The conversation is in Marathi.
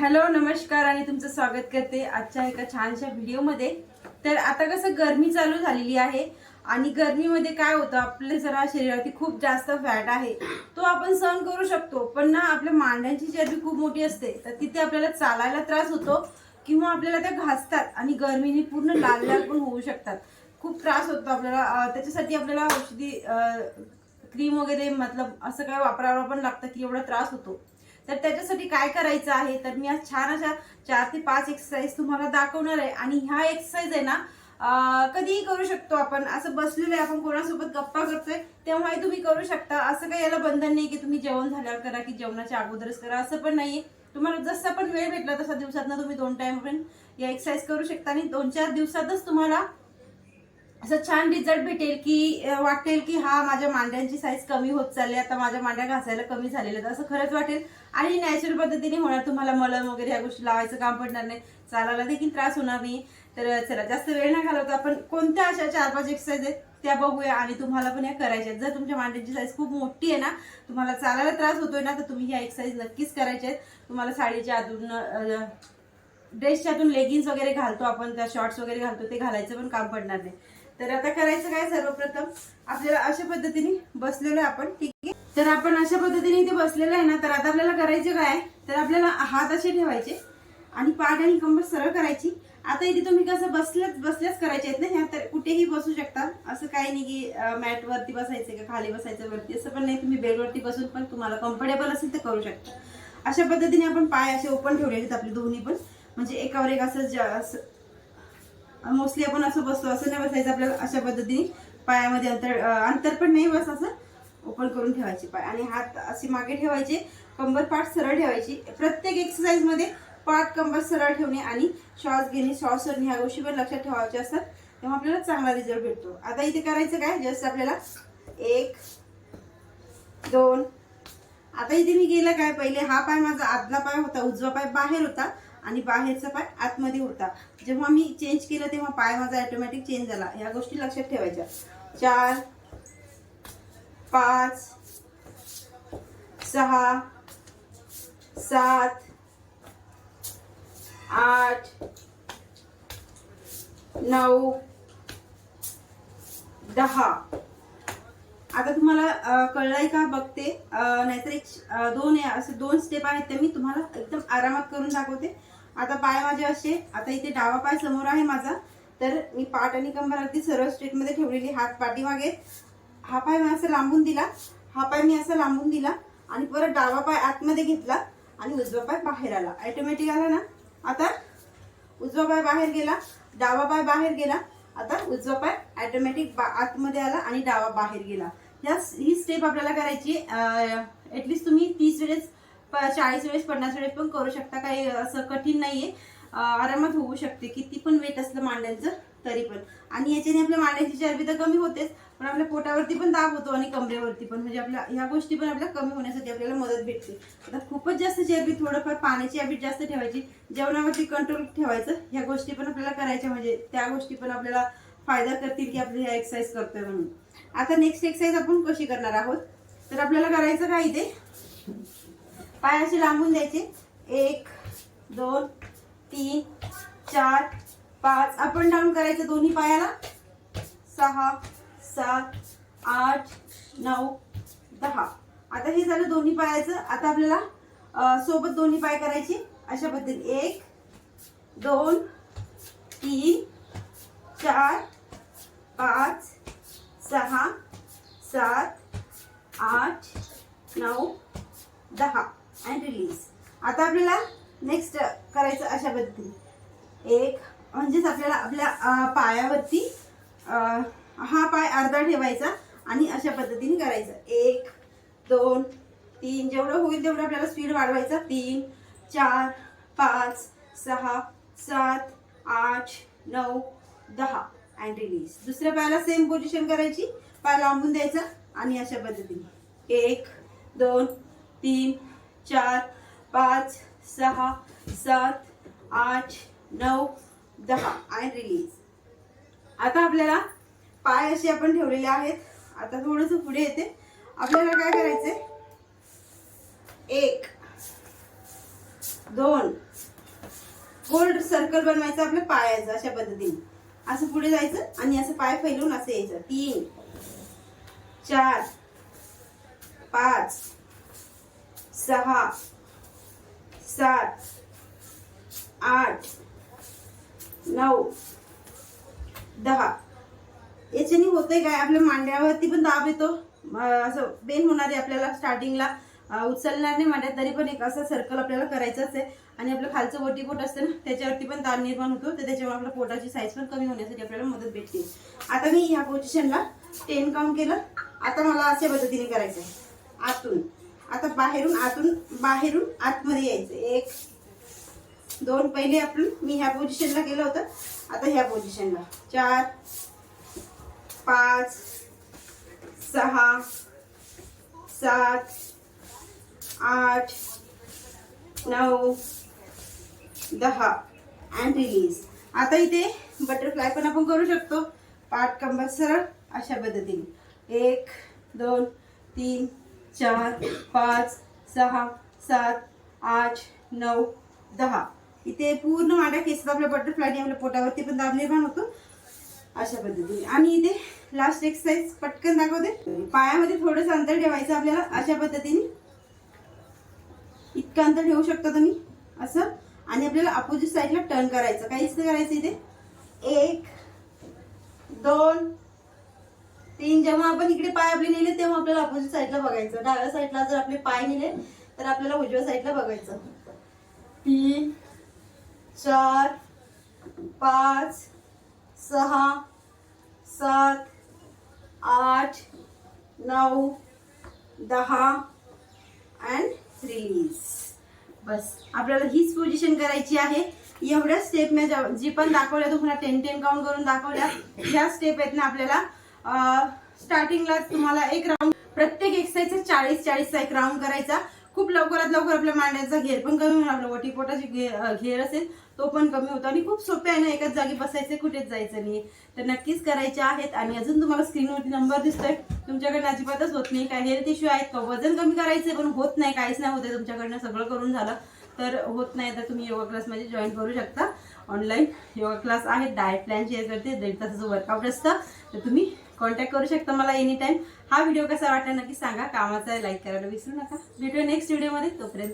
हॅलो नमस्कार आणि तुमचं स्वागत करते आजच्या एका छानशा व्हिडिओमध्ये. तर आता कसं गरमी चालू झालेली आहे आणि गरमीमध्ये काय होतं आपल्या जरा शरीरावरती खूप जास्त फॅट आहे. तो आपण सहन करू शकतो पण ना आपल्या मांड्यांची चरबी खूप मोठी असते तर तिथे आपल्याला चालायला त्रास होतो किंवा आपल्याला त्या घासतात आणि गरमीने पूर्ण लाल लाल पण होऊ शकतात. खूप त्रास होतो आपल्याला त्याच्यासाठी आपल्याला औषधी क्रीम वगैरे मतलब असं काय वापरावं पण लागतं की एवढा त्रास होतो. तर त्याच्यासाठी काय करायचं आहे? तर मी आज छान अशा चार ते पाच एक्सरसाइज तुम्हाला दाखवणार आहे. आणि ह्या एक्सरसाइज आहे ना कधीही करू शकतो आपण. असं बसलेलं आहे आपण कोणासोबत गप्पा करतोय तेव्हाही तुम्ही करू शकता. असं काही याला बंधन नाही की तुम्ही जेवण झाल्यावर करा की जेवणाच्या अगोदरच करा. असं पण नाही तुम्हाला जसा पण वेळ भेटला तसा दिवसातनं तुम्ही दोन टाइम पण या एक्सरसाइज करू शकता. आणि दोन चार दिवसातच तुम्हाला असं छान रिझल्ट भेटेल की वाटेल की हा माझ्या मांड्यांची साईज कमी होत चालली आता माझ्या मांड्या घासायला कमी झालेल्या तर असं खरंच वाटेल. आणि नॅचरल पद्धतीने होणार तुम्हाला मलम वगैरे ह्या गोष्टी लावायचं काम पडणार नाही. चालायला देखील त्रास होणार नाही. तर चला जास्त वेळ नाही घालवता आपण कोणत्या अशा चार पाच एक्सरसाइज आहेत त्या बघूया आणि तुम्हाला पण या करायच्या आहेत. जर तुमच्या मांड्यांची साईज खूप मोठी आहे ना तुम्हाला चालायला त्रास होतोय ना तर तुम्ही ह्या एक्सरसाइज नक्कीच करायच्या आहेत. तुम्हाला साडीच्या आतून ड्रेसच्या आतून लेगिन्स वगैरे घालतो आपण त्या शॉर्ट्स वगैरे घालतो ते घालायचं पण काम पडणार नाही. तर आता करायचं काय सर्वप्रथम? आपल्याला अशा पद्धतीने बसलेलो आपण ठीक आहे? तर आपण अशा पद्धतीने इथे बसलेलो आहे ना तर आता आपल्याला करायचं काय? तर आपल्याला हात असे ठेवायचे आणि पाठ आणि कंबर सरळ करायची. आता इथे तुम्ही कसं बसल्याच बसल्याच करायचे आहेत ना ह्या तर कुठेही बसू शकता. असं काही नाही की मॅट वरती बसायचं का खाली बसायचं वरती असं पण नाही. तुम्ही बेडवरती बसून पण तुम्हाला कम्फर्टेबल असेल तर करू शकता. अशा पद्धतीने आपण पाय असे ओपन ठेवले आहेत आपले दोन्ही पण. म्हणजे एकावर एक असं असं मोस्टली आपण असं बसतो असं नाही बसायचं आपल्याला अशा पद्धतीने. पायामध्ये अंतर अंतर पण नाही बस असं. ओपन करून ठेवायचे पाय. आणि हात असे मागे ठेवायचे कंबर पाठ सरळ ठेवायची. प्रत्येक एक्सरसाइजमध्ये पाट पाठ कंबर सरळ ठेवणे आणि श्वास घेणे श्वास सोडणे ह्या गोष्टी पण लक्षात ठेवायच्या असतात. तेव्हा आपल्याला चांगला रिझल्ट भेटतो. आता इथे करायचं काय? जस्ट आपल्याला एक दोन. आता इथे मी गेलं काय? पहिले हा पाय माझा आदला पाय होता उजवा पाय बाहेर होता. आणि बाहेरचा पाय आतमध्ये होता जेव्हा मी चेंज केलं तेव्हा पाय माझा ऑटोमॅटिक चेंज झाला. ह्या गोष्टी लक्षात ठेवायच्या. चार पाच सहा सात आठ नऊ दहा. आता तुम्हाला कळलाय का? बघते. नाहीतर एक दोन असे दोन स्टेप आहेत ते मी तुम्हाला एकदम आरामात करून दाखवते. आता पाय माझे असे आता इथे डावा पाय समोर आहे माझा. तर मी पाठ आणि कंबर अगदी सरळ स्ट्रेटमध्ये ठेवलेली हात पाठीमागे हा पाय मी असं लांबून दिला. हा पाय मी असा लांबून दिला आणि परत डावा पाय आतमध्ये घेतला आणि उजवा पाय बाहेर आला. ऑटोमॅटिक आला ना? आता उजवा पाय बाहेर गेला डावा पाय बाहेर गेला. आता उजवा पाय बा आतमध्ये आला आणि डावा बाहेर गेला. या ही स्टेप आपल्याला करायची ॲटलिस्ट तुम्ही तीस वेळेस प- चाळीस वेळेस पन्नास वेळेस पण करू शकता. काही असं कठीण नाहीये. आहे आरामात होऊ शकते. किती पण वेट असलं मांड्यांचं तरी पण. आणि याच्याने आपल्या मांड्यांची चरबी तर कमी होतेच. पण आपल्या पोटावरती पण दाब होतो आणि कमरेवरती पण. म्हणजे आपल्या ह्या गोष्टी पण आपल्या कमी होण्यासाठी आपल्याला मदत भेटते. आता खूपच जास्त चरबी थोडंफार पाण्याची हॅबिट जास्त ठेवायची. जेवणावरती कंट्रोल ठेवायचं. ह्या गोष्टी पण आपल्याला करायच्या. म्हणजे त्या गोष्टी पण आपल्याला फायदा करतील की आपली ह्या एक्सरसाइज करतोय म्हणून. आता नेक्स्ट एक्सरसाइज आपण कशी करणार आहोत? तर आपल्याला करायचं काय इथे? पाय असे लांबून द्यायचे. एक दोन तीन चार पाच. अप अँड डाऊन करायचं दोन्ही पायाला. सहा सात आठ नऊ दहा. आता हे झालं दोन्ही पायाचं. आता आपल्याला सोबत दोन्ही पाय करायचे. अशा पद्धतीने. एक दोन तीन चार पाच सहा सात आठ नऊ दहा. अँड रिलीज आता आपल्याला नेक्स्ट करायचं अशा पद्धतीने. एक म्हणजेच आपल्याला आपल्या पायावरती हा पाय अर्धा ठेवायचा आणि अशा पद्धतीने करायचं. एक दोन तीन जेवढं होईल तेवढं आपल्याला स्पीड वाढवायचा. तीन चार पाच सहा सात आठ नऊ दहा. अँड रिलीज दुसऱ्या पायाला सेम पोझिशन करायची. पाय लांबून द्यायचा आणि अशा पद्धतीने. एक दोन तीन चार पाच सहा सात आठ नऊ दहा. अँड रिलीज आता आपल्याला पाय असे आपण ठेवलेले आहेत. आता थोडंसं पुढे येते. आपल्याला काय करायचंय? एक दोन गोल्ड सर्कल बनवायचं आपल्या पायाचं अशा पद्धतीने. असं पुढे जायचं आणि असं पाय फैलून असं यायचं. तीन चार पाच सहा सात आठ नऊ दहा. याच्याने होतंय काय? आपल्या मांड्यावरती पण दाब येतो. असं बेन होणार आहे आपल्याला स्टार्टिंगला उचलणार नाही मांड्यात तरी पण एक असं सर्कल आपल्याला करायचंच आहे आणि आपलं खालचं वटीपोट असतं ना त्याच्यावरती पण ताण निर्माण होतो. तर त्याच्यामुळे आपल्या पोटाची साईज पण कमी होण्यासाठी आपल्याला मदत भेटते. आता मी ह्या पोझिशनला टेन काउंट केलं. आता मला अशा पद्धतीने करायचं आहे आतून. आता बाहेरून आतून बाहेरून आतमध्ये यायचं. एक दोन. पहिले आपण मी ह्या पोझिशनला केलं होतं. आता ह्या पोझिशनला चार पाच सहा सात आठ नऊ दहा. अँड रिलीज आता इथे बटरफ्लाय पण आपण करू शकतो. पाठ कंबर सरळ अशा पद्धतीने. एक दोन तीन चार पाच सहा सात आठ नऊ दहा. इथे पूर्ण माड्या केसात आपल्या बटरफ्लायने आपल्या पोटावरती पण दाब निर्माण होतो. अशा पद्धतीने. आणि इथे लास्ट एक्सरसाइज पटकन दाखवते. पायामध्ये थोडंसं अंतर ठेवायचं आपल्याला अशा पद्धतीने. इतकं अंतर ठेवू शकता तुम्ही. असं. आणि आपल्याला अपोजिट साईडला टर्न करायचं. काहीच नाही करायचं इथे. एक दोन तीन. जेव्हा आपण इकडे पाय आपले नेले तेव्हा आपल्याला अपोजिट साईडला बघायचं. डाव्या साईडला जर आपले पाय नेले तर आपल्याला उजव्या साईडला बघायचं. तीन चार पाच सहा सात आठ नऊ दहा अँड रिलीज बस. आपल्याला हीच पोझिशन करायची आहे. एवढ्या स्टेप मी जी पण दाखवल्या तुम्हाला टेन टेन काउंट करून दाखवल्या ह्या स्टेप आहेत ना आपल्याला स्टार्टिंगला तुम्हाला एक राऊंड प्रत्येक एक्सरसाइजचा चाळीस चाळीसचा एक राऊंड करायचा. खूप लवकरात लवकर आपल्या मांड्याचा घेर पण कमी होणार आपलं वटीपोटाची घे- घेर असेल तो पण कमी होतो. आणि खूप सोपे आहे ना एकाच जागी बसायचं कुठेच जायचं नाही. तर नक्कीच करायचे आहेत. आणि अजून तुम्हाला स्क्रीनवरती नंबर दिसतोय. तुमच्याकडनं अजिबातच होत नाही. काय हेल्थ इश्यू आहेत का? वजन कमी करायचं पण होत नाही. काहीच नाही होत तुमच्याकडनं सगळं करून झालं तर होत नाही. तर तुम्ही योगा क्लासमध्ये जॉईन करू शकता ऑनलाईन योगा क्लास आहे डाएट प्लॅन शेअर करते दीड तासाचं वर्कआउट असतं. तर तुम्ही कॉन्टॅक्ट करू शकता मला एनी टाईम हा व्हिडिओ कसा वाटला नक्की सांगा. कामाचा लाईक करायला विसरू नका. भेटूया नेक्स्ट व्हिडिओमध्ये तोपर्यंत